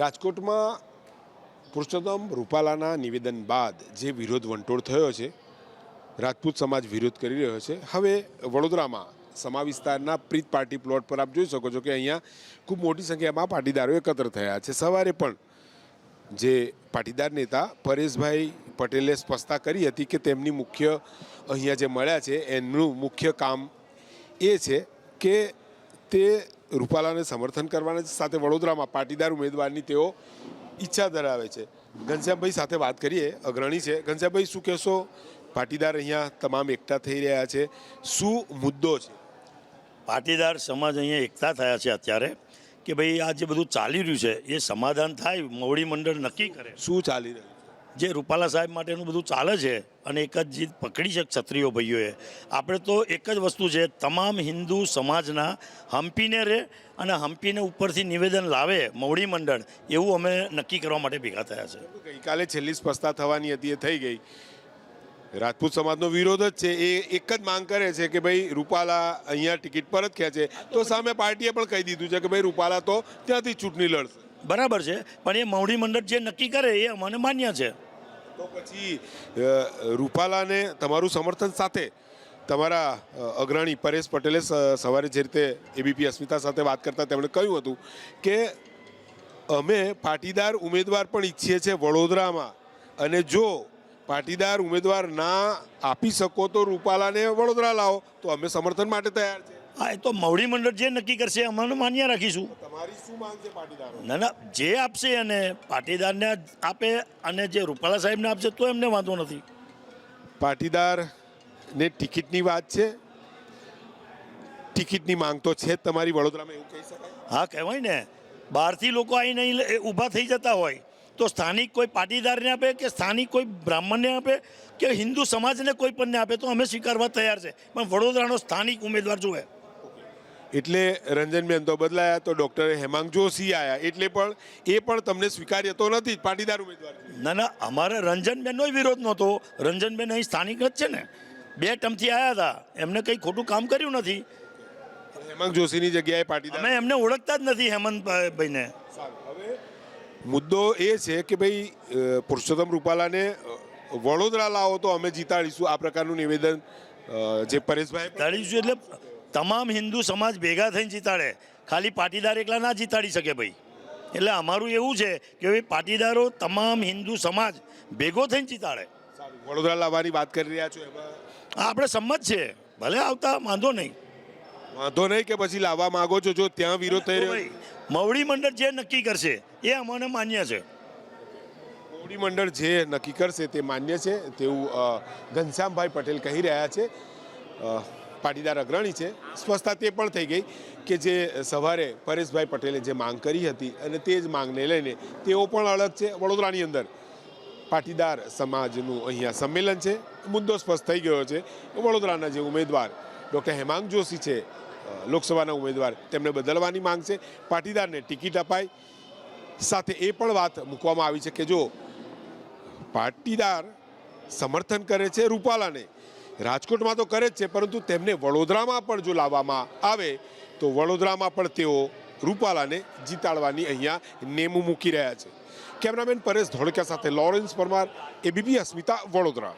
રાજકોટમાં પુરુષોત્તમ રૂપાલાના નિવેદન બાદ જે વિરોધ વંટોળ થયો છે, રાજપૂત સમાજ વિરોધ કરી રહ્યો છે, હવે વડોદરામાં સમા વિસ્તારના પ્રીત પાર્ટી પ્લોટ પર આપ જોઈ શકો છો કે અહીંયા ખૂબ મોટી સંખ્યામાં પાટીદારો એકત્ર થયા છે. સવારે પણ જે પાટીદાર નેતા પરેશભાઈ પટેલે સ્પષ્ટતા કરી હતી કે તેમની મુખ્ય અહીંયા જે મળ્યા છે એમનું મુખ્ય કામ એ છે કે તે રૂપાલાને સમર્થન કરવાના સાથે વડોદરામાં પાટીદાર ઉમેદવારની તેઓ ઈચ્છા ધરાવે છે. ઘનશ્યામભાઈ સાથે વાત કરીએ અગ્રણી છે. ઘનશ્યામભાઈ શું કહેશો? પાટીદાર અહીંયા તમામ એકઠા થઈ રહ્યા છે. શું મુદ્દો છે? પાટીદાર સમાજ અહીંયા એકતા થયા છે અત્યારે કે ભાઈ આ જે બધું ચાલી રહ્યું છે એ સમાધાન થાય મોવડી મંડળ નક્કી કરે. શું ચાલી રહ્યું? જે રૂપાલા સાહેબ માટેનું બધું ચાલે છે અને એક જ જીત પકડી છે ક્ષત્રિયો ભાઈઓએ આપણે તો એક જ વસ્તુ છે તમામ હિન્દુ સમાજના હમ્પીને રહે અને હમ્પીને ઉપરથી નિવેદન લાવે મવડી મંડળ એવું અમે નક્કી કરવા માટે ભેગા થયા છે. ગઈકાલે છેલ્લી સ્પષ્ટતા થવાની હતી એ થઈ ગઈ. રાજપૂત સમાજનો વિરોધ જ છે એ એક જ માંગ કરે છે કે ભાઈ રૂપાલા અહીંયા ટિકિટ પર જ ખેંચે તો સામે પાર્ટીએ પણ કહી દીધું છે કે ભાઈ રૂપાલા તો ત્યાંથી ચૂંટણી લડશે. બરાબર છે પણ એ મવડી મંડળ જે નક્કી કરે એ અમને માન્ય છે. તો પછી રૂપાલાને તમારું સમર્થન સાથે તમારા અગ્રણી પરેશ પટેલે સવારે જે રીતે એબીપી અસ્મિતા સાથે વાત કરતા તેમણે કહ્યું હતું કે, અમે પાટીદાર ઉમેદવાર પણ ઈચ્છીએ છીએ વડોદરામાં અને જો પાટીદાર ઉમેદવાર ના આપી શકો તો રૂપાલાને વડોદરા લાવો, તો અમે સમર્થન માટે તૈયાર છે હા એ તો મવડી મંડળ જે નક્કી કરશે અમને માન્ય રાખીશું. તમારી શું માંગ છે પાટીદારો ના ના જે આપશે અને પાટીદારને આપે અને જે રૂપાલા સાહેબને આપશે તો એમને વાંધો નથી. પાટીદાર ને ટિકિટની વાત છે? ટિકિટની માંગ તો છે તમારી વડોદરામાં એવું કહી શકાય? હા કહેવાય ને બહારથી લોકો આવીને અહીં ઊભા થઈ જતા હોય. તો સ્થાનિક કોઈ પાટીદારને આપે કે સ્થાનિક કોઈ બ્રાહ્મણને આપે કે હિન્દુ સમાજને કોઈ પણને આપે તો અમે સ્વીકારવા તૈયાર છે. પણ વડોદરાનો સ્થાનિક ઉમેદવાર જુએ એટલે રંજનબેન તો બદલાયા તો ડૉક્ટરે હેમાંગ જોશી આવ્યા એટલે પણ એ પણ તમને સ્વીકાર્ય તો નથી પાટીદાર ઉમેદવાર ના ના અમારે રંજનબેનનો વિરોધ નહોતો. રંજનબેન અહીં સ્થાનિક જ છે ને. બે ટર્મથી આવ્યા હતા. એમને કંઈ ખોટું કામ કર્યું નથી. હેમાંગ જોશીની જગ્યાએ પાટીદાર અમે એમને ઓળખતા જ નથી હેમંતભાઈને. ભાઈને હવે મુદ્દો એ છે કે ભાઈ પુરુષોત્તમ રૂપાલાને વડોદરા લાવો તો અમે જીતાડીશું. આ પ્રકારનું નિવેદન જે પરેશભાઈ જીતાડીશું એટલે તમામ હિન્દુ સમાજ ભેગા થઈને જીતાડે. ખાલી પાટીદાર એકલા ના જીતાડી શકે ભાઈ. એટલે અમારું એવું છે કે ભાઈ પાટીદારો તમામ હિન્દુ સમાજ ભેગો થઈને જીતાડે. વડોદરા લાવવાની વાત કરી રહ્યા છો એમાં? આપણે સંમત છે. ભલે આવતા વાંધો નહીં. વાંધો નહીં કે પછી લાવવા માંગો છો જો ત્યાં વિરોધ થઈ રહ્યો? મવડી મંડળ જે નક્કી કરશે એ અમને માન્ય છે. મવડી મંડળ જે નક્કી કરશે તે માન્ય છે તેવું ઘનશ્યામભાઈ પટેલ કહી રહ્યા છે. પાટીદાર અગ્રણી છે. સ્વસ્થતા તે પણ થઈ ગઈ કે જે સવારે પરેશભાઈ પટેલે જે માંગ કરી હતી અને તે જ માંગને લઈને તેઓ પણ અલગ છે. વડોદરાની અંદર પાટીદાર સમાજનું અહીંયા સંમેલન છે. મુદ્દો સ્પષ્ટ થઈ ગયો છે. વડોદરાના જે ઉમેદવાર ડૉક્ટર હેમાંગ જોશી છે લોકસભાના ઉમેદવાર, તેમને બદલવાની માંગ છે. પાટીદારને ટિકિટ અપાય સાથે એ પણ વાત મૂકવામાં આવી છે કે જો પાટીદાર સમર્થન કરે છે રૂપાલાને રાજકોટમાં તો કરે જ છે, પરંતુ તેમને વડોદરામાં પણ જો લાવવામાં આવે, તો વડોદરામાં પણ તેઓ રૂપાલાને જીતાડવાની અહીંયા નેમું મૂકી રહ્યા છે. કેમેરામેન પરેશ ધોળકિયા સાથે લોરેન્સ પરમાર, એબીપી અસ્મિતા, વડોદરા.